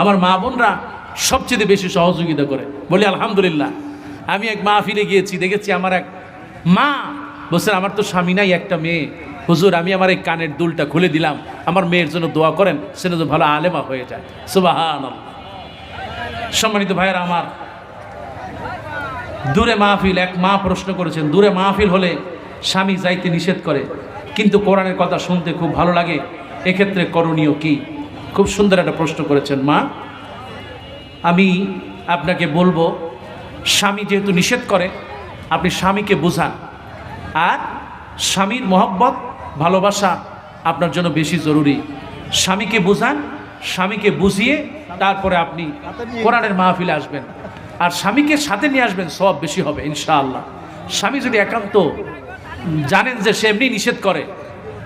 আমার মা বোনরা সবচেয়ে বেশি সহযোগিতা করে। বলি, আলহামদুলিল্লাহ, আমি এক মাহফিলে গিয়েছি, দেখেছি আমার এক মা বলছেন, আমার তো স্বামী নাই, একটা মেয়ে। হুজুর, আমি আমার এই কানের দুলটা খুলে দিলাম, আমার মেয়ের জন্য দোয়া করেন সেটা তো ভালো আলেমা হয়ে যায়। সুবাহান সম্মানিত ভাইয়েরা আমার, দূরে মাহফিল, এক মা প্রশ্ন করেছেন, দূরে মাহফিল হলে স্বামী যাইতে নিষেধ করে, কিন্তু কোরআনের কথা শুনতে খুব ভালো লাগে, এক্ষেত্রে করণীয় কি? খুব সুন্দর একটা প্রশ্ন করেছেন, মা, আমি আপনাকে বলব, স্বামী যেহেতু নিষেধ করে, আপনি স্বামীকে বুঝান। আর স্বামীর মহব্বত, ভালোবাসা আপনার জন্য বেশি জরুরি। স্বামীকে বুঝান, স্বামীকে বুঝিয়ে তারপরে আপনি কোরআনের মাহফিলে আসবেন। আর স্বামীকে সাথে নিয়ে আসবেন সব বেশি হবে, ইনশাআল্লাহ। স্বামী যদি একান্ত জানেন যে সে এমনি নিষেধ করে,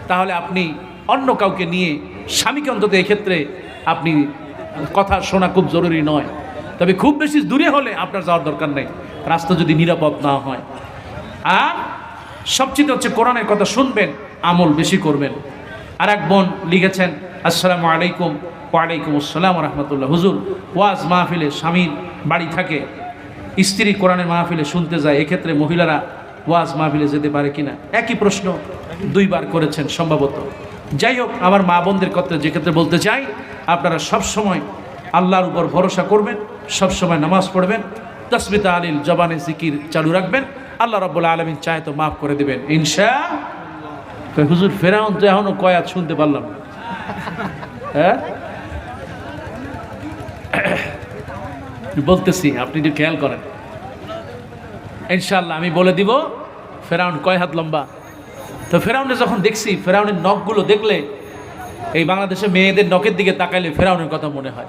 তাহলে আপনি অন্য কাউকে নিয়ে স্বামীকে অন্তত এক্ষেত্রে আপনি কথা শোনা খুব জরুরি নয়। তবে খুব বেশি দূরে হলে আপনার যাওয়ার দরকার নেই। রাস্তা যদি নিরাপদ না হয়। আর সবচেয়ে হচ্ছে কোরআনের কথা শুনবেন, আমল বেশি করবেন। আর এক বোন লিখেছেন, আসসালামু আলাইকুম, ওয়ালাইকুম আসসালাম রহমতুল্লাহ। হুজুর, ওয়াজ মাহফিলে স্বামীর বাড়ি থাকে। স্ত্রী কোরআনের মাহফিলে শুনতে যায়, এক্ষেত্রে মহিলারা ওয়াজ মাহফিলে যেতে পারে কিনা? একই প্রশ্ন দুইবার করেছেন সম্ভবত। যাই হোক, আমার মা বোনদের কথা যে ক্ষেত্রে বলতে চাই, আপনারা সব সময় আল্লাহর উপর ভরসা করবেন সব সময় নামাজ পড়বেন তসমিতা আলীল জবানে জিকির চালু রাখবেন, আল্লাহ রব্বুল আলমিন চায় তো মাফ করে দেবেন। ইনশা হুজুর, ফেরাউন তো এখনও কয়াত শুনতে পারলাম। হ্যাঁ? বলতেছি, আপনি একটু খেয়াল করেন। ইনশাল্লাহ আমি বলে দিব, ফেরাউন কয় হাত লম্বা? তো ফেরাউনে যখন দেখছি, ফেরাউনের নখগুলো দেখলে, এই বাংলাদেশে মেয়েদের নখের দিকে তাকাইলে ফেরাউনের কথা মনে হয়।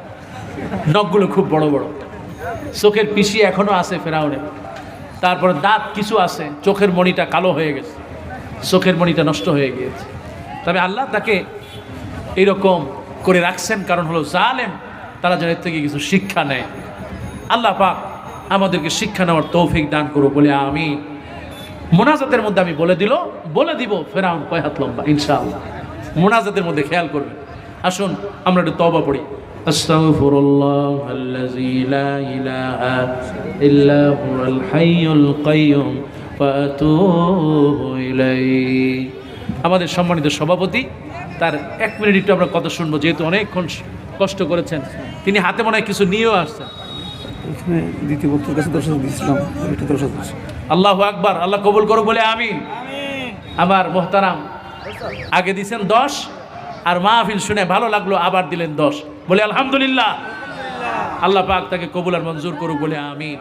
নখগুলো খুব বড় বড়। চোখের পিসি এখনও আছে ফেরাউনে তারপরে দাঁত কিছু আছে, চোখের মণিটা কালো হয়ে গেছে। চোখের মণিটা নষ্ট হয়ে গিয়েছে। তবে আল্লাহ তাকে এইরকম করে রাখছেন, কারণ হলো জালেম, তারা যেন থেকে কিছু শিক্ষা নেয়। আল্লাহ পাক আমাদেরকে শিক্ষা নেওয়ার তৌফিক দান করো বলে আমি মোনাজাতের মধ্যে আমি বলে দিল বলে দিব ফেরাউন কয় হাত লম্বা ইনশাআল্লাহ মোনাজাতের মধ্যে খেয়াল করবেন আসুন আমরা একটু তবা পড়ি أستغفر الله الذي لا إله إلا هو الحي القيوم وأتوب إليه আমাদের সম্মানিত সভাপতি তার এক মিনিট একটু আমরা কথা শুনবো যেহেতু অনেকক্ষণ কষ্ট করেছেন তিনি হাতে মনে হয় কিছু নিয়েও আসছেন এখানে দ্বিতীয় বক্তার কাছে দশ হাজার দিয়েছিলাম এটা দশ হাজার আল্লাহ আকবার আল্লাহ কবুল করো বলে আমিন। আমার মোহতারাম আগে দিছেন দশ আর মাহফিল শুনে ভালো লাগল আবার দিলেন দশ। বলে আলহামদুলিল্লাহ। আল্লাহ পাক তাকে কবুল আর মঞ্জুর করুক বলে আমিন।